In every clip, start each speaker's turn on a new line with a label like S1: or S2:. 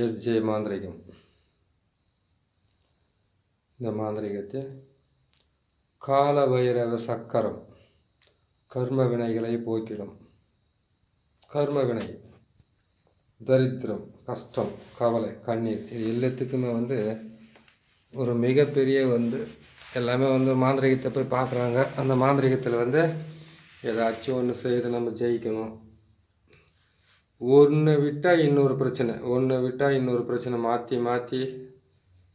S1: SJ மாந்திரிகம். இந்த மாந்திரிகத்தில் கால வைரவ சக்கரம் கர்ம வினைகளை போக்கிடும். கர்ம வினை தரித்திரம் கஷ்டம் கவலை கண்ணீர் இது எல்லாத்துக்குமே வந்து ஒரு மிகப்பெரிய வந்து எல்லாமே வந்து மாந்திரிகத்தை போய் பார்க்குறாங்க. அந்த மாந்திரிகத்தில் வந்து ஏதாச்சும் ஒன்று செய்து நம்ம ஜெயிக்கணும். ஒன்று விட்டால் இன்னொரு பிரச்சனை. ஒன்று விட்டால் இன்னொரு பிரச்சனை. மாற்றி மாற்றி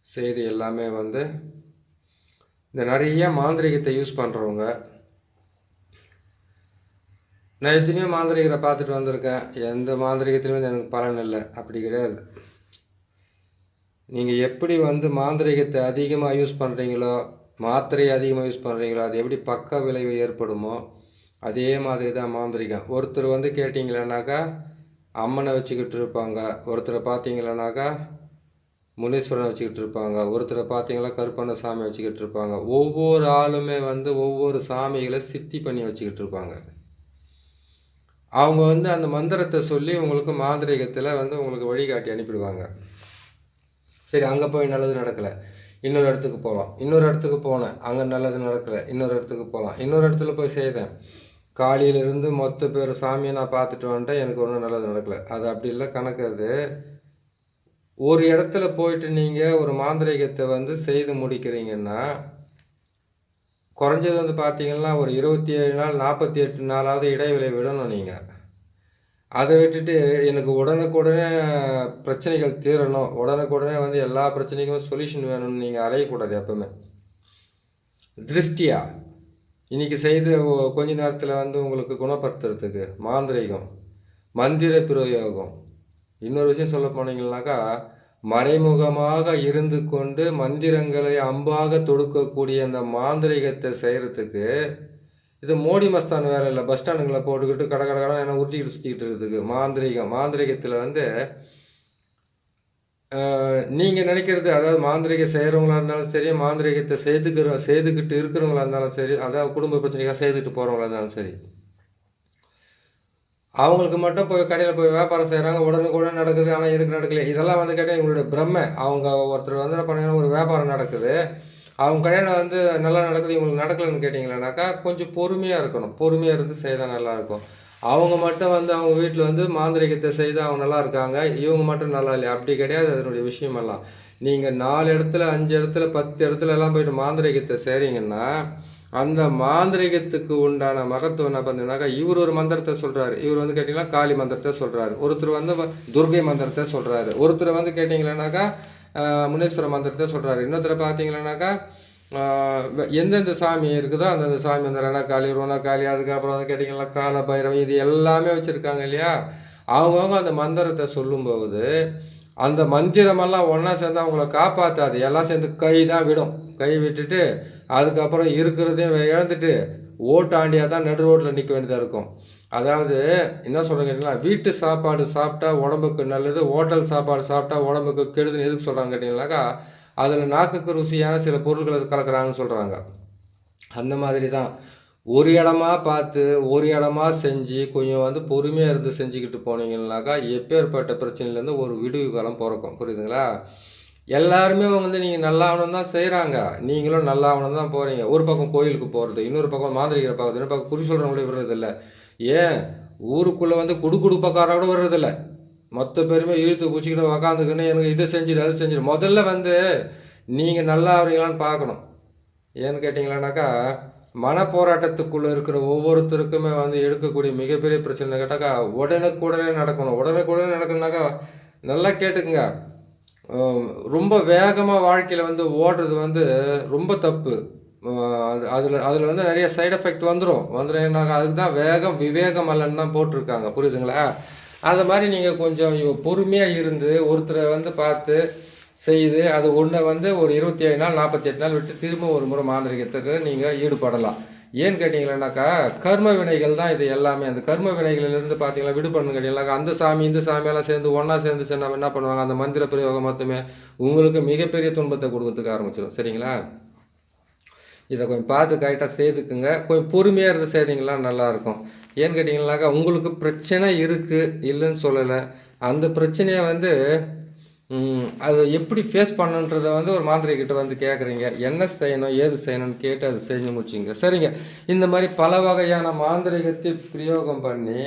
S1: செய்து எல்லாமே வந்து இந்த நிறைய மாந்திரிகத்தை யூஸ் பண்ணுறவங்க நான் எத்தனையோ மாந்திரிகரை பார்த்துட்டு வந்திருக்கேன். எந்த மாந்திரிகத்துலையுமே எனக்கு பலன் இல்லை. அப்படி கிடையாது. நீங்கள் எப்படி வந்து மாந்திரிகத்தை அதிகமாக யூஸ் பண்ணுறீங்களோ மாத்திரையை அதிகமாக யூஸ் பண்ணுறீங்களோ அது எப்படி பக்க விளைவு ஏற்படுமோ அதே மாதிரி தான் மாந்திரிகம். ஒருத்தர் வந்து கேட்டிங்களேனாக்கா அம்மனை வச்சுக்கிட்டு இருப்பாங்க. ஒருத்தரை பார்த்தீங்களனாக்கா முனீஸ்வரனை வச்சுக்கிட்டு இருப்பாங்க. ஒருத்தரை பார்த்தீங்களா கருப்பண்ண சாமி வச்சுக்கிட்டு இருப்பாங்க. ஒவ்வொரு ஆளுமே வந்து ஒவ்வொரு சாமிகளை சித்தி பண்ணி வச்சுக்கிட்டு இருப்பாங்க. அவங்க வந்து அந்த மந்திரத்தை சொல்லி உங்களுக்கு மாந்திரிகத்தில் வந்து உங்களுக்கு வழிகாட்டி அனுப்பிடுவாங்க. சரி அங்கே போய் நல்லது நடக்கலை. இன்னொரு இடத்துக்கு போகலாம் இன்னொரு இடத்துக்கு போனேன். அங்கே நல்லது நடக்கலை. இன்னொரு இடத்துக்கு போகலாம் இன்னொரு இடத்துல போய் செய்தேன். காலையிலேருந்து மொத்த பேர் சாமியை நான் பார்த்துட்டு வந்துட்டேன். எனக்கு ஒன்றும் நல்லது நடக்கலை. அது அப்படி இல்லை கணக்கு அது. ஒரு இடத்துல போயிட்டு நீங்கள் ஒரு மாந்திரிகத்தை வந்து செய்து முடிக்கிறீங்கன்னா குறைஞ்சது வந்து பார்த்தீங்கன்னா ஒரு இருபத்தி ஏழு நாள் நாற்பத்தி எட்டு நாளாவது இடைவெளி விடணும் நீங்கள் அதை விட்டுட்டு எனக்கு உடனுக்குடனே பிரச்சனைகள் தீரணும். உடனுக்குடனே வந்து எல்லா பிரச்சனைக்குமே சொல்யூஷன் வேணும்னு நீங்கள் அலையக்கூடாது எப்பவுமே. திருஷ்டியா? இன்றைக்கி செய்து கொஞ்ச நேரத்தில் வந்து உங்களுக்கு குணப்படுத்துறதுக்கு மாந்திரீகம் மந்திர பிரயோகம். இன்னொரு விஷயம் சொல்ல போனீங்கன்னாக்கா மறைமுகமாக இருந்து கொண்டு மந்திரங்களை அம்பாக தொடுக்கக்கூடிய அந்த மாந்திரீகத்தை செய்கிறதுக்கு இது மோடி மஸ்தான் வேற இல்லை பஸ் ஸ்டாண்டுங்களை போட்டுக்கிட்டு கடை கடை கடை என்ன உருட்டிக்கிட்டு சுற்றிக்கிட்டு இருக்கிறதுக்கு மாந்திரீகம். மாந்திரிகத்தில் வந்து நீங்கள் நினைக்கிறது அதாவது மாந்திரிக செய்கிறவங்களா இருந்தாலும் சரி மாந்திரிகத்தை செய்துக்கிற செய்துக்கிட்டு இருக்கிறவங்களா இருந்தாலும் சரி அதாவது குடும்ப பிரச்சனைக்காக செய்துக்கிட்டு போகிறவங்களா இருந்தாலும் சரி அவங்களுக்கு மட்டும் போய் கடையில் போய் வியாபாரம் செய்கிறாங்க உடனுக்குடன் நடக்குது ஆனால் எனக்கு நடக்கல? இதெல்லாம் வந்து கேட்டால் எங்களுடைய பிரம்மை. அவங்க ஒருத்தர் வந்து என்ன பண்ணீங்கன்னா ஒரு வியாபாரம் நடக்குது. அவங்க கடையில் வந்து நல்லா நடக்குது இவங்களுக்கு நடக்கலைன்னு கேட்டிங்களேனாக்கா கொஞ்சம் பொறுமையாக இருக்கணும். பொறுமையாக இருந்து செய்தால் நல்லாயிருக்கும் அவங்க மட்டும் வந்து அவங்க வீட்டில் வந்து மாந்திரிகத்தை செய்து அவங்க நல்லா இருக்காங்க. இவங்க மட்டும் நல்லா இல்லையா? அப்படி கிடையாது. அதனுடைய விஷயமெல்லாம். நீங்கள் நாலு இடத்துல அஞ்சு இடத்துல பத்து இடத்துல எல்லாம் போயிட்டு மாந்திரிகத்தை செய்கிறீங்கன்னா அந்த மாந்திரிகத்துக்கு உண்டான மகத்துவம் என்ன பார்த்தீங்கன்னாக்கா இவர் ஒரு மந்திரத்தை சொல்கிறாரு இவர் வந்து கேட்டிங்கன்னா காளி மந்திரத்தை சொல்கிறாரு ஒருத்தர் வந்து துர்கை மந்திரத்தை சொல்கிறாரு ஒருத்தர் வந்து கேட்டிங்களேனாக்கா ஆஹ், முனீஸ்வர மந்திரத்தை சொல்கிறாரு இன்னொருத்தர் பார்த்தீங்களேனாக்கா எந்தெந்த சாமி இருக்குதோ அந்தந்த சாமி அந்த ரணக்காளி ருணக்காளி அதுக்கப்புறம் வந்து கேட்டிங்கன்னா கால பைரவம் இது எல்லாமே வச்சுருக்காங்க இல்லையா? அவங்கவுங்க அந்த மந்திரத்தை சொல்லும்போது அந்த மந்திரமெல்லாம் ஒன்றா சேர்ந்து அவங்கள காப்பாற்றாது எல்லாம் சேர்ந்து கை தான் விடும். கை விட்டுட்டு அதுக்கப்புறம் இருக்கிறதையும் இழந்துட்டு ஓட்டாண்டியாக தான் நடு ரோட்டில் நிற்க வேண்டியதாக இருக்கும். அதாவது என்ன சொல்கிறேன் வீட்டு சாப்பாடு சாப்பிட்டா உடம்புக்கு நல்லது ஹோட்டல் சாப்பாடு சாப்பிட்டா உடம்புக்கு கெடுதுன்னு எதுக்கு சொல்கிறாங்க கேட்டிங்கனாக்கா அதில் நாக்குக்கு ருசியான சில பொருட்களை கலக்கிறாங்கன்னு சொல்கிறாங்க அந்த மாதிரி தான் ஒரு இடமா பார்த்து ஒரு இடமா செஞ்சு கொஞ்சம் வந்து பொறுமையாக இருந்து செஞ்சுக்கிட்டு போனீங்கன்னாக்கா எப்பேற்பட்ட பிரச்சனையிலேருந்து ஒரு விடுவி காலம் பிறக்கும். புரியுதுங்களா? எல்லாருமே வந்து நீங்கள் நல்லா ஆகணும் தான் செய்கிறாங்க நீங்களும் நல்லா ஆகணும் தான் போகிறீங்க ஒரு பக்கம் கோயிலுக்கு போகிறது இன்னொரு பக்கம் மாந்திரிகரை பார்க்குறது இன்னொரு பக்கம் குறி சொல்கிறவங்களே விடுறதில்ல. ஏன்? ஊருக்குள்ளே வந்து குடு குடுப்பக்காரன் கூட மொத்த பேருமே இழுத்து குச்சிக்கிட்டு உக்காந்துக்கின்னு எனக்கு இதை செஞ்சிடு அது செஞ்சிடு. முதல்ல வந்து நீங்கள் நல்லா ஆகிறீங்களான்னு பார்க்கணும். ஏன்னு கேட்டிங்களானாக்கா மன போராட்டத்துக்குள்ளே இருக்கிற ஒவ்வொருத்தருக்குமே வந்து எடுக்கக்கூடிய மிகப்பெரிய பிரச்சனை கேட்டாக்கா உடனுக்குடனே நடக்கணும். உடனுக்குடனே நடக்கணுனாக்கா நல்லா கேட்டுக்குங்க. ரொம்ப வேகமாக வாழ்க்கையில் வந்து ஓடுறது வந்து ரொம்ப தப்பு. அது அதில் அதில் வந்து நிறைய சைடு எஃபெக்ட் வந்துடும் வந்துடும்னாக்கா அதுக்கு தான் வேகம் விவேகம் அல்லன்னு தான் போட்டிருக்காங்க. புரியுதுங்களா? அது மாதிரி நீங்கள் கொஞ்சம் பொறுமையாக இருந்து ஒருத்தரை வந்து பார்த்து செய்து அது ஒன்றை வந்து ஒரு இருபத்தி ஏழு நாள் நாற்பத்தி எட்டு நாள் விட்டு திரும்ப ஒரு முறை மாந்திரிகத்துக்கு நீங்கள் ஈடுபடலாம். ஏன்னு கேட்டிங்களேனாக்கா கர்ம வினைகள் தான் இது எல்லாமே. அந்த கர்ம வினைகளிலிருந்து பார்த்தீங்களா விடுபடணும் கேட்டீங்கன்னாக்கா அந்த சாமி இந்த சாமியெல்லாம் சேர்ந்து ஒன்றா சேர்ந்து சேர்ந்து என்ன பண்ணுவாங்க? அந்த மந்திர பிரயோகம் மொத்தமே உங்களுக்கு மிகப்பெரிய துன்பத்தை கொடுக்கறதுக்கு ஆரம்பிச்சிடும் சரிங்களா? இதை கொஞ்சம் பார்த்து கரெக்டாக செய்துக்குங்க. கொஞ்சம் பொறுமையாக இருந்து செய்தீங்களா நல்லாயிருக்கும் ஏன்னு கேட்டிங்கனாக்கா உங்களுக்கு பிரச்சனை இருக்குது இல்லைன்னு சொல்லலை. அந்த பிரச்சனையை வந்து அது அதை எப்படி ஃபேஸ் பண்ணுன்றதை வந்து ஒரு மாந்திரிகிட்ட வந்து கேட்குறீங்க என்ன செய்யணும் ஏது செய்யணும்னு கேட்டு அதை செஞ்சு முடிச்சிங்க சரிங்க. இந்த மாதிரி பல வகையான மாந்திரிகத்தை பிரயோகம் பண்ணி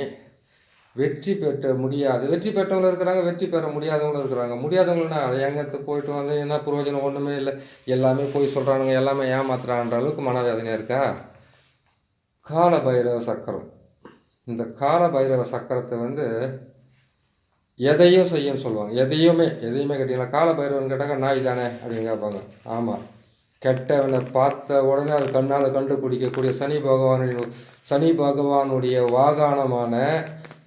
S1: வெற்றி பெற்ற முடியாது. வெற்றி பெற்றவங்களும் இருக்கிறாங்க வெற்றி பெற முடியாதவங்களும் இருக்கிறாங்க. முடியாதவங்கன்னா அதை எங்கத்து போயிட்டு வந்து என்ன பிரயோஜனம்? ஒன்றுமே இல்லை. எல்லாமே போய் சொல்கிறானுங்க எல்லாமே ஏமாத்துறான்ற அளவுக்கு மனவேதனையாக இருக்கா? கால பைரவ சக்கரம். இந்த கால பைரவ சக்கரத்தை வந்து எதையும் செய்யன்னு சொல்லுவாங்க. எதையுமே எதையுமே கேட்டீங்களா கால பைரவன் கேட்டாங்க நாய் தானே? அப்படின்னு கேட்பாங்க. ஆமாம் கெட்டவனை பார்த்த உடனே அது கண்ணால் கண்டுபிடிக்கக்கூடிய சனி பகவானின் சனி பகவானுடைய வாகனமான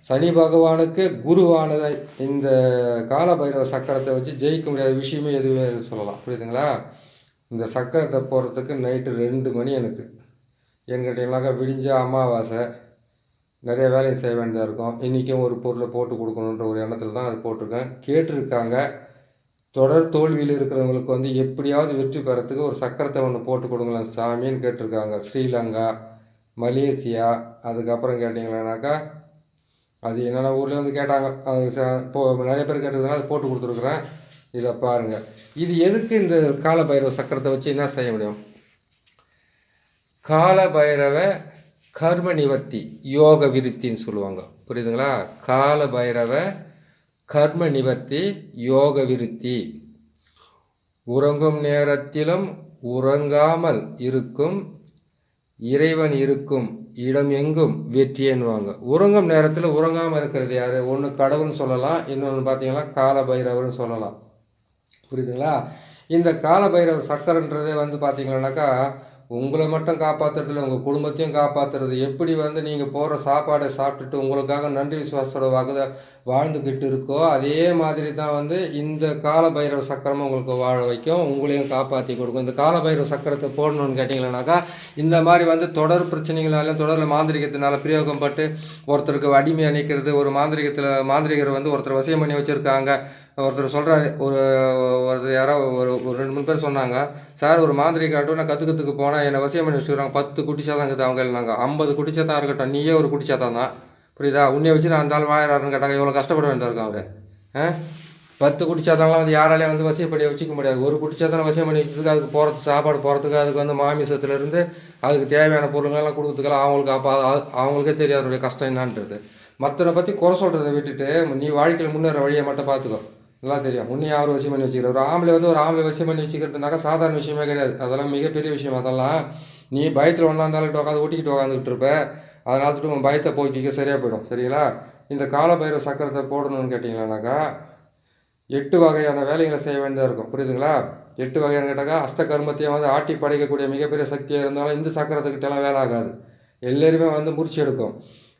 S1: சனி பகவானுக்கு குருவானதை இந்த கால பைரவ சக்கரத்தை வச்சு ஜெயிக்க முடியாத விஷயமே எதுவுமே சொல்லலாம். புரியுதுங்களா? இந்த சக்கரத்தை போகிறதுக்கு நைட்டு ரெண்டு மணி எனக்கு. ஏன்னு கேட்டிங்கனாக்கா விடிஞ்ச அமாவாசை. நிறைய வேலையை செய்ய வேண்டியதாக இருக்கும். இன்றைக்கும் ஒரு பொருளை போட்டு கொடுக்கணுன்ற ஒரு எண்ணத்தில் தான் அது போட்டிருக்கேன். கேட்டிருக்காங்க. தொடர் தோல்வியில் இருக்கிறவங்களுக்கு வந்து எப்படியாவது வெற்றி பெறத்துக்கு ஒரு சக்கரத்தை ஒன்று போட்டு கொடுங்களேன் சாமின்னு கேட்டிருக்காங்க. ஸ்ரீலங்கா மலேசியா அதுக்கப்புறம் கேட்டிங்களானாக்கா அது என்னென்ன ஊர்லேயும் வந்து கேட்டாங்க. அது இப்போ நிறைய பேர் கேட்டதுனால அது போட்டு கொடுத்துருக்குறேன். இதை பாருங்கள் இது எதுக்கு இந்த கால பைரவ சக்கரத்தை வச்சு என்ன செய்ய முடியும்? கால பைரவ கர்ம நிவர்த்தி யோக விருத்தின்னு சொல்லுவாங்க. புரியுதுங்களா? கால பைரவ கர்ம நிவர்த்தி யோக விருத்தி. உறங்கும் நேரத்திலும் உறங்காமல் இருக்கும் இறைவன் இருக்கும் இடம் எங்கும் வெற்றியன்வாங்க உறங்கும் நேரத்தில் உறங்காமல் இருக்கிறது யார்? ஒன்று கடவுள்னு சொல்லலாம் இன்னொன்று பார்த்தீங்கன்னா கால பைரவர்னு சொல்லலாம். புரியுதுங்களா? இந்த கால பைரவர் சக்கரன்றதே வந்து பார்த்தீங்கன்னாக்கா உங்களை மட்டும் காப்பாற்றுறதுல உங்கள் குடும்பத்தையும் காப்பாற்றுறது எப்படி வந்து நீங்கள் போகிற சாப்பாடை சாப்பிட்டுட்டு உங்களுக்காக நன்றி விசுவாசத்தோட வாக்குத வாழ்ந்துக்கிட்டு இருக்கோ அதே மாதிரி தான் வந்து இந்த கால பைரவ சக்கரமும் உங்களுக்கு வாழ வைக்கும். உங்களையும் காப்பாற்றி கொடுக்கும். இந்த கால பைரவ சக்கரத்தை போடணும்னு கேட்டிங்கன்னாக்கா இந்த மாதிரி வந்து தொடர் பிரச்சனைகளாலும் தொடரில் மாந்திரிகத்தினால பிரயோகம் பட்டு ஒருத்தருக்கு அடிமை அணைக்கிறது ஒரு மாந்திரிகத்தில் மாந்திரிகர் வந்து ஒருத்தர் வசியம் பண்ணி வச்சுருக்காங்க. ஒருத்தர் சொல்கிறாரு ஒரு ஒருத்தர் யாரோ ஒரு ஒரு ரெண்டு மூணு பேர் சொன்னாங்க சார் ஒரு மாந்திரிக ஆட்டம் நான் கற்றுக்கிறதுக்கு போனால் என்னை வசியம் பண்ணி வச்சுருக்காங்க. பத்து குட்டிச்சாதான் இருக்குது அவங்க இல்லைனாங்க ஐம்பது குட்டிச்சாதான் இருக்கட்டும். நீயே ஒரு குட்டிச்சாதான் தான். புரியுதா? உன்னைய வச்சு நான் அந்த ஆள் வாயிறாருன்னு கேட்டாங்க. எவ்வளோ கஷ்டப்பட வேண்டியதா அவர். ஆ? பத்து குடிச்சாதான்லாம் வந்து யாராலையும் வந்து வசியம் பண்ணி வச்சுக்க முடியாது. ஒரு குடிச்சாதான் வசியம் பண்ணி வச்சதுக்கு அதுக்கு போகிறது சாப்பாடு போகிறதுக்கு அதுக்கு வந்து மாமிசத்துலேருந்து அதுக்கு தேவையான பொருள்கள்லாம் கொடுக்கறதுக்கெல்லாம் அவங்களுக்கு அப்போ அவங்களுக்கே தெரியாது. அவருடைய கஷ்டம் என்னான்றது. மற்றவனை பற்றி குறை சொல்கிறத விட்டுட்டு நீ வாழ்க்கையில் முன்னேற வழியை மட்டும் பார்த்துக்கோ. நல்லா தெரியும். உன்னை யார் வசியம் பண்ணி வச்சுக்கிற ஒரு ஆம்பளை வந்து ஒரு ஆம்பளை வசியம் பண்ணி வச்சுக்கிறதுனாக்கா சாதாரண விஷயமே கிடையாது. அதெல்லாம் மிகப்பெரிய விஷயம். அதெல்லாம் நீ பயத்தில் ஒன்றா இருந்தாலும் உட்காந்து ஊட்டிக்கிட்டு உட்காந்துக்கிட்டு இருப்பேன் அதனால் வந்துட்டு உன் பயத்தை போக்கிக்க சரியாக போயிடும். சரிங்களா? இந்த காலபைரவ சக்கரத்தை போடணும்னு கேட்டிங்களானாக்கா எட்டு வகையான வேலைகளை செய்ய வேண்டியதாக இருக்கும். புரியுதுங்களா? எட்டு வகையான கேட்டாக்கா அஷ்ட கர்மத்தையும் வந்து ஆட்டி படைக்கக்கூடிய மிகப்பெரிய சக்தியாக இருந்தாலும் இந்த சக்கரத்துக்கிட்டலாம் வேலை ஆகாது. எல்லோருமே வந்து முறிச்சு எடுக்கும்.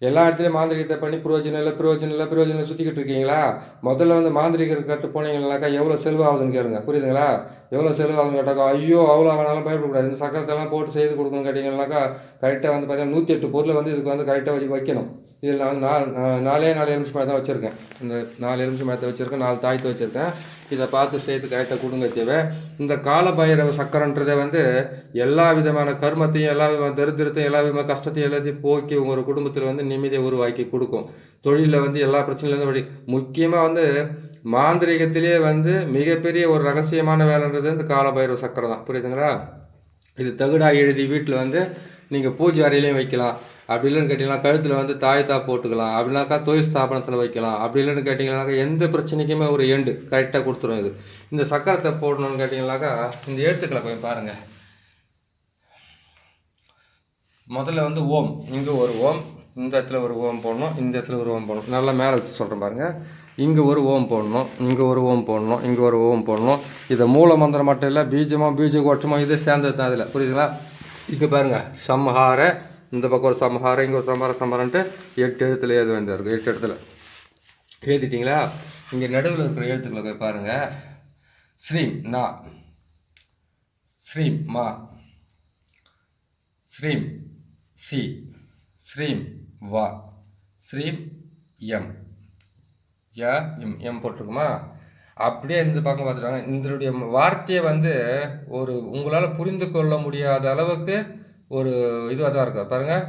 S1: எல்லா இடத்துலையும் மாந்திரிகத்தை பண்ணி பிரயோஜனம் இல்லை பிரயோஜனம் இல்லை பிரயோஜனம் சுற்றிக்கிட்டு இருக்கீங்களா? முதல்ல வந்து மாந்திரிகர் கட்டு போனீங்கன்னாக்கா எவ்வளோ செலவாகுதுன்னு கேளுங்க. புரியுதுங்களா? எவ்வளோ செலவாகுதுன்னு கேட்டாக்கா ஐயோ அவ்வளோ வேணாலும் பயப்படக்கூடாது. இந்த சக்கரத்தெல்லாம் போட்டு செய்து கொடுக்கணும்னு கேட்டிங்கன்னாக்கா கரெக்டாக வந்து பார்த்தீங்கன்னா நூற்றி எட்டு பொருளை வந்து இதுக்கு வந்து கரெக்டாக வச்சு வைக்கணும். இதில் நான் நாலு நாலே நாலு எலுமிச்சு மரத்தை வச்சுருக்கேன். இந்த நாலு எலுமிச்சு மரத்தை வச்சுருக்கேன். நாலு தாய்த்து வச்சுருக்கேன். இதை பார்த்து சேர்த்து கரெக்டாக கொடுங்க தேவை இந்த காலபைரவ சக்கரன்றதை வந்து எல்லா விதமான கர்மத்தையும் எல்லா விதமான தரித்திரத்தையும் எல்லா விதமான கஷ்டத்தையும் எல்லாத்தையும் போக்கி உங்கள் குடும்பத்தில் வந்து நிம்மதியை உருவாக்கி கொடுக்கும். தொழிலில் வந்து எல்லா பிரச்சனையிலேருந்து வழி முக்கியமாக வந்து மாந்திரிகத்திலே வந்து மிகப்பெரிய ஒரு ரகசியமான வேலைன்றது இந்த காலபைரவ சக்கரம் தான். புரியுதுங்களா? இது தகுடாக எழுதி வீட்டில் வந்து நீங்கள் பூஜை அறையிலையும் வைக்கலாம். அப்படி இல்லைன்னு கேட்டிங்கன்னா கழுத்தில் வந்து தாய் போட்டுக்கலாம். அப்படின்னாக்கா தொழில் ஸ்தாபனத்தில் வைக்கலாம். அப்படி இல்லைன்னு கேட்டிங்கன்னாக்கா எந்த பிரச்சனைக்குமே ஒரு எண்டு கரெக்டாக கொடுத்துரும் இது. இந்த சக்கரத்தை போடணும்னு கேட்டிங்கனாக்கா இந்த எழுத்துக்களை போய் பாருங்கள் முதல்ல வந்து ஓம். இங்கே ஒரு ஓம் இந்த இடத்துல ஒரு ஓம் போடணும் இந்த இடத்துல ஒரு ஓம் போடணும். நல்லா மேலே வச்சு சொல்கிறேன் பாருங்கள் இங்கே ஒரு ஓம் போடணும் இங்கே ஒரு ஓம் போடணும் இங்கே ஒரு ஓம் போடணும். இதை மூல மந்திரம் மட்டும் இல்லை பீஜமோ பீஜ கோட்டமோ இதே சேர்ந்தது தான் இதில். புரியுதுங்களா? இங்கே பாருங்கள் சம்ஹார இந்த பக்கம் ஒரு சம்ஹாரம் இங்கே ஒரு சம்ஹாரம் சம்ஹாரன்ட்டு எட்டு எழுத்துல எழுத வேண்டியது இருக்கும் எட்டு இடத்துல எழுதிட்டீங்களா இங்கே நடுவில் இருக்கிற எழுத்துக்களை போய் பாருங்கள் ஸ்ரீம் நா. ஸ்ரீம் மா. ஸ்ரீம் சி. ஸ்ரீம் வா. ஸ்ரீம் எம். ய எம் எம் போட்டிருக்குமா? அப்படியே இந்த பக்கம் பார்த்துட்டாங்க. இதனுடைய வார்த்தையை வந்து ஒரு உங்களால் புரிந்து கொள்ள முடியாத அளவுக்கு ஒரு இதுவாக தான் இருக்கும். பாருங்கள்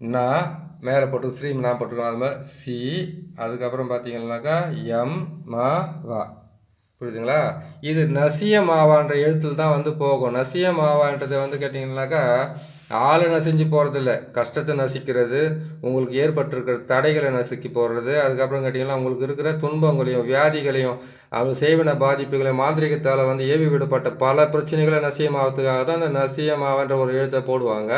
S1: நான் மேலே போட்டு ஸ்ரீம் நான் போட்டுருக்கோம் அது மாதிரி சி அதுக்கப்புறம் பார்த்தீங்கன்னாக்கா எம் மா வா. புரியுதுங்களா? இது நசிய மாவான்ற எழுத்தில் தான் வந்து போகும். நசிய மாவான்றது வந்து கேட்டிங்கன்னாக்கா ஆளை நசிஞ்சு போகிறதில்ல கஷ்டத்தை நசிக்கிறது உங்களுக்கு ஏற்பட்டிருக்கிற தடைகளை நசுக்கி போடுறது அதுக்கப்புறம் கேட்டிங்கன்னா உங்களுக்கு இருக்கிற துன்பங்களையும் வியாதிகளையும் அவங்க செய்வின பாதிப்புகளையும் மாந்திரிகத்தால் வந்து ஏவி விடப்பட்ட பல பிரச்சனைகளை நசியமாவதுக்காக தான் அந்த நசியமாவன்ற ஒரு எழுத்தை போடுவாங்க.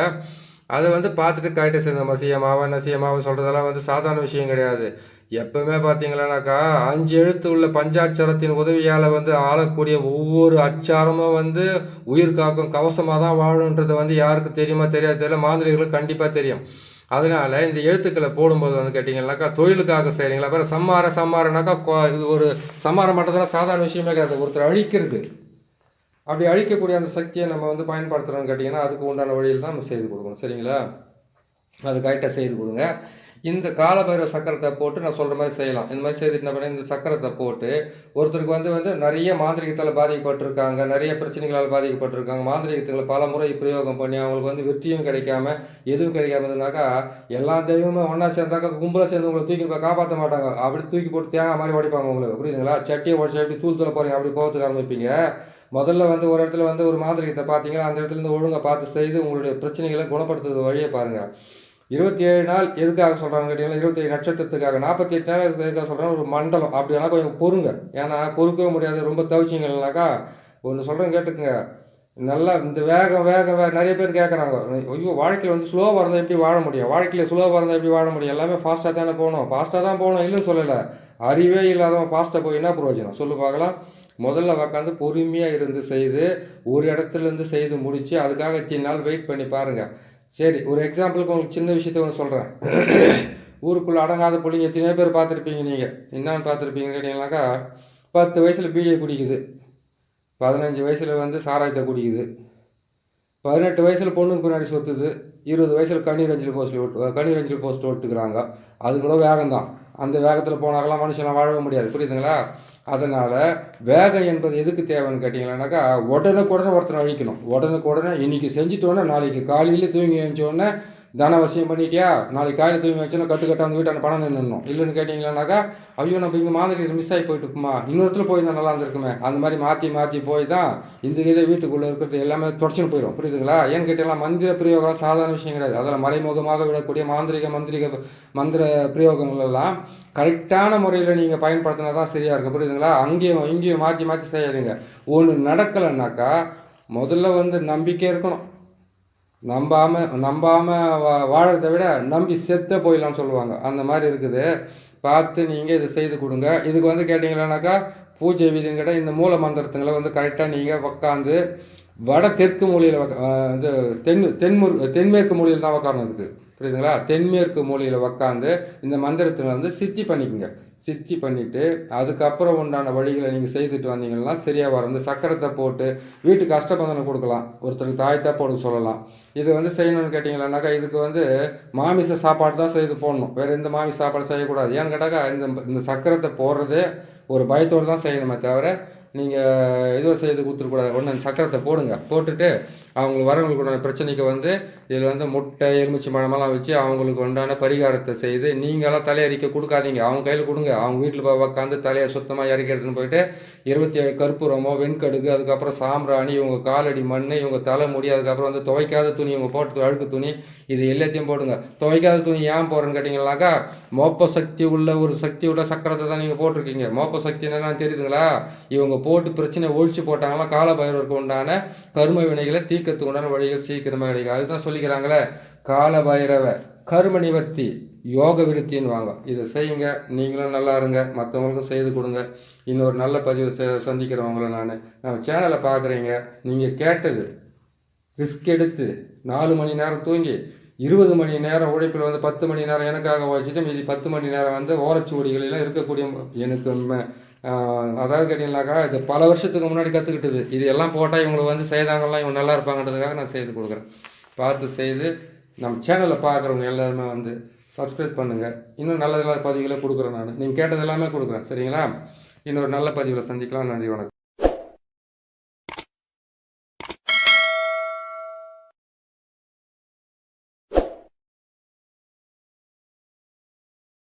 S1: அதை வந்து பார்த்துட்டு கரெக்டாக சேர்ந்த மசியமாவா நசியமாவா சொல்கிறதெல்லாம் வந்து சாதாரண விஷயம் கிடையாது. எப்பவுமே பார்த்தீங்களானாக்கா அஞ்சு எழுத்து உள்ள பஞ்சாட்சரத்தின் உதவியால் வந்து ஆளக்கூடிய ஒவ்வொரு அச்சாரமும் வந்து உயிர் காக்கும் கவசமாக தான் வாழுன்றது வந்து யாருக்கு தெரியுமா தெரியாது. தெரியல மாந்திரிகளுக்கு கண்டிப்பாக தெரியும். அதனால இந்த எழுத்துக்களை போடும்போது வந்து கேட்டிங்கன்னாக்கா தொழிலுக்காக செய்கிறீங்களா அப்புறம் சம்மார சம்மாரனாக்கா இது ஒரு சம்மாரம் மட்டும் சாதாரண விஷயமே கிடையாது. ஒருத்தர் அழிக்கிறது. அப்படி அழிக்கக்கூடிய அந்த சக்தியை நம்ம வந்து பயன்படுத்துகிறோம்னு கேட்டிங்கன்னா அதுக்கு உண்டான வழியில் தான் நம்ம செய்து கொடுக்கணும். சரிங்களா? அது கரெக்டாக செய்து கொடுங்க. இந்த காலபைரவ சக்கரத்தை போட்டு நான் சொல்கிற மாதிரி செய்யலாம். இந்த மாதிரி செய்துட்டு என்ன பண்ண இந்த சக்கரத்தை போட்டு ஒருத்தருக்கு வந்து வந்து நிறைய மாந்திரிகத்தால் பாதிக்கப்பட்டிருக்காங்க நிறைய பிரச்சனைகளால் பாதிக்கப்பட்டிருக்காங்க. மாந்திரிகத்துகளை பல முறை பிரயோகம் பண்ணி அவங்களுக்கு வந்து வெற்றியும் கிடைக்காம எதுவும் கிடைக்காம இருந்தாக்கா எல்லா தெய்வமும் ஒன்றா சேர்ந்தாக்கா கும்பலாக சேர்ந்து உங்களை தூக்கி போய் காப்பாற்ற மாட்டாங்க. அப்படி தூக்கி போட்டு தேங்காய் மாதிரி உடைப்பாங்க உங்களுக்கு புரியுதுங்களா? சட்டியை உடச்சி எப்படி தூள் தூள போகிறீங்க அப்படி போகிறதுக்கு ஆரம்பிப்பீங்க. முதல்ல வந்து ஒரு இடத்துல வந்து ஒரு மாந்திரிகத்தை பார்த்தீங்கன்னா அந்த இடத்துல இருந்து ஒழுங்காக பார்த்து செய்து உங்களுடைய பிரச்சனைகளை குணப்படுத்துறது வழியை பாருங்கள் இருபத்தி ஏழு நாள் எதுக்காக சொல்கிறாங்க கேட்டீங்கன்னா இருபத்தி ஏழு நட்சத்திரத்துக்காக. நாற்பத்தி எட்டு நாள் எதுக்காக சொல்கிறாங்க ஒரு மண்டலம். அப்படின்னா கொஞ்சம் பொறுங்க. ஏன்னா பொறுக்கவே முடியாது. ரொம்ப தவிச்சிங்கனாக்கா ஒன்று சொல்கிறேன் கேட்டுக்குங்க. நல்லா இந்த வேகம் வேகம் வேக நிறைய பேர் கேட்குறாங்க ஐயோ வாழ்க்கையில் வந்து ஸ்லோவாக இருந்தால் எப்படி வாழ முடியும்? வாழ்க்கையில் ஸ்லோவாக இருந்தால் எப்படி வாழ முடியும்? எல்லாமே ஃபாஸ்ட்டாக தானே போகணும். ஃபாஸ்ட்டாக தான் போகணும். இல்லைன்னு சொல்லலை. அறிவே இல்லாதவன் ஃபாஸ்ட்டாக போய் என்ன பிரயோஜனம்? சொல்லு பார்க்கலாம். முதல்ல உக்காந்து பொறுமையாக இருந்து செய்து ஒரு இடத்துல இருந்து செய்து முடித்து அதுக்காக இத்தனை நாள் வெயிட் பண்ணி பாருங்கள் சரி ஒரு எக்ஸாம்பிளுக்கு உங்களுக்கு சின்ன விஷயத்த ஒன்று சொல்கிறேன் ஊருக்குள்ளே அடங்காத பிள்ளைங்க எத்தனையோ பேர் பார்த்துருப்பீங்க நீங்கள் என்னென்னு பார்த்துருப்பீங்கன்னு கேட்டிங்கனாக்கா பத்து வயசில் பீடியை குடிக்குது. பதினஞ்சு வயசில் வந்து சாராயத்தை குடிக்குது. பதினெட்டு வயசில் பொண்ணுக்கு பின்னாடி சொத்துது. இருபது வயசில் கண்ணீர் அஞ்சல் போஸ்ட் ஓட்டு கண்ணீர் அஞ்சல் போஸ்ட் ஓட்டுக்கிறாங்க அது கூட வேகம் தான் அந்த வேகத்தில் போனாக்கெல்லாம் மனுஷனை வாழவே முடியாது. புரியுதுங்களா? அதனால் வேகம் என்பது எதுக்கு தேவைன்னு கேட்டிங்களானாக்கா உடனுக்குடனே ஒருத்தனை அழிக்கணும். உடனுக்குடனே இன்னைக்கு செஞ்சிட்டோன்னே நாளைக்கு காலையில் தூங்கி எழுந்தோடனே தனவசியம் பண்ணிட்டியா? நாளைக்கு காயில் தூங்கி வச்சுன்னா கட்டு கட்ட வந்து வீட்டான பணம் நின்றுணும் இல்லைன்னு கேட்டிங்களானாக்கா ஐயோ நம்ம இங்கே மாதிரி மிஸ் ஆகி போயிட்டு இருக்குமா போய் தான் நல்லா இருந்திருக்குமே. அந்த மாதிரி மாற்றி மாற்றி போய் தான் இந்த இதை வீட்டுக்குள்ளே இருக்கிறது எல்லாமே தொடச்சுன்னு போயிடும் புரியுதுங்களா? ஏன்னு கேட்டீங்கன்னா மந்திர பிரயோகம் சாதாரண விஷயம் கிடையாது. அதில் மறைமுகமாக விடக்கூடிய மாந்திரிக மந்திரிக மந்திர பிரயோகங்கள் எல்லாம் கரெக்டான முறையில் நீங்கள் பயன்படுத்தினா தான் சரியாக இருக்கும். புரியுதுங்களா? அங்கேயும் இங்கேயும் மாற்றி மாற்றி செய்யாதீங்க. ஒன்று நடக்கலைன்னாக்கா முதல்ல வந்து நம்பிக்கை இருக்கணும். நம்பாம நம்பாம வா வாழறதை விட நம்பி செத்த போயிடலாம்னு சொல்லுவாங்க. அந்த மாதிரி இருக்குது. பார்த்து நீங்கள் இதை செய்து கொடுங்க. இதுக்கு வந்து கேட்டிங்களானாக்கா பூஜை விதின்னு கேட்டால் இந்த மூல மந்திரத்துங்களை வந்து கரெக்டாக நீங்கள் உக்காந்து வட தெற்கு மூலையில் இது தென் தென்மு தென்மேற்கு மூலையில் தான் உக்காரணும் இருக்குது புரியுதுங்களா? தென்மேற்கு மூலையில் உக்காந்து இந்த மந்திரத்தில் வந்து சித்தி பண்ணிக்கோங்க. சித்தி பண்ணிவிட்டு அதுக்கப்புறம் உண்டான வழிகளை நீங்கள் செய்துட்டு வந்தீங்கன்னா சரியாக வரும். இந்த சக்கரத்தை போட்டு வீட்டுக்கு அஷ்டபந்தனை கொடுக்கலாம். ஒருத்தருக்கு தாய்த்தா போட சொல்லலாம். இது வந்து செய்யணும்னு கேட்டிங்களானாக்கா இதுக்கு வந்து மாமிச சாப்பாடு தான் செய்து போடணும். வேறு எந்த மாமிச சாப்பாடு செய்யக்கூடாது. ஏன்னு கேட்டாக்கா இந்த இந்த சக்கரத்தை போடுறதே ஒரு பயத்தோடு தான் செய்யணுமே தவிர நீங்கள் இதுவும் செய்து கொடுத்துருக்கூடாது ஒன்று சக்கரத்தை போடுங்க. போட்டுட்டு அவங்களுக்கு வரவங்களுக்கு உண்டான பிரச்சனைக்கு வந்து இதில் வந்து முட்டை எலுமிச்சை பழமெல்லாம் வச்சு அவங்களுக்கு உண்டான பரிகாரத்தை செய்து நீங்களாம் தலையறிக்க கொடுக்காதீங்க. அவங்க கையில் கொடுங்க. அவங்க வீட்டில் போய் உட்காந்து தலையை சுத்தமாக இறக்கிறதுன்னு போயிட்டு இருபத்தி ஏழு கற்பூரமோ வெண்கடுகு அதுக்கப்புறம் சாம்பிராணி இவங்க காலடி மண் இவங்க தலை முடி அதுக்கப்புறம் வந்து துவைக்காத துணி இவங்க போட்டு அழுக்கு துணி இது எல்லாத்தையும் போடுங்க. துவைக்காத துணி ஏன் போடுறேன்னு கேட்டிங்கனாக்கா மோப்ப சக்தி உள்ள ஒரு சக்தி உள்ள சக்கரத்தை தான் நீங்கள் போட்டிருக்கீங்க. மோப்ப சக்தி என்னன்னு தெரியுதுங்களா? இவங்க போட்டு பிரச்சனை ஒழிச்சு போட்டாங்களா காலபைரவருக்கு உண்டான கரும வினைகளை தீ தீர்க்கறதுக்கு உண்டான வழிகள் சீக்கிரமாக கிடைக்கும். அதுதான் சொல்லிக்கிறாங்களே கால பைரவ கரும நிவர்த்தி யோக விருத்தின்னு வாங்க இதை செய்யுங்க நீங்களும் நல்லா இருங்க மற்றவங்களுக்கும் செய்து கொடுங்க. இன்னொரு நல்ல பதிவு சந்திக்கிறவங்கள நான். நம்ம சேனலை பார்க்குறீங்க நீங்கள் கேட்டது ரிஸ்க் எடுத்து நாலு மணி நேரம் தூங்கி இருபது மணி நேரம் உழைப்பில் வந்து பத்து மணி நேரம் எனக்காக உழைச்சிட்டு மீதி பத்து மணி நேரம் வந்து ஓரச்சுவடிகளெல்லாம் இருக்கக்கூடிய எனக்கு அதாவது கேட்டீங்கன்னாக்கா இது பல வருஷத்துக்கு முன்னாடி கற்றுக்கிட்டது இது எல்லாம் போட்டால் இவங்களுக்கு வந்து செய்தாங்கலாம் இவங்க நல்லா இருப்பாங்கன்றதுக்காக நான் செய்து கொடுக்குறேன். பார்த்து செய்து நம்ம சேனலில் பார்க்குறவங்க எல்லாருமே வந்து சப்ஸ்கிரைப் பண்ணுங்கள் இன்னும் நல்ல நல்ல பதிவுகளை கொடுக்குறேன் நான். நீங்கள் கேட்டது எல்லாமே கொடுக்குறேன். சரிங்களா? இன்னொரு நல்ல பதிவில் சந்திக்கலாம். நன்றி வணக்கம்.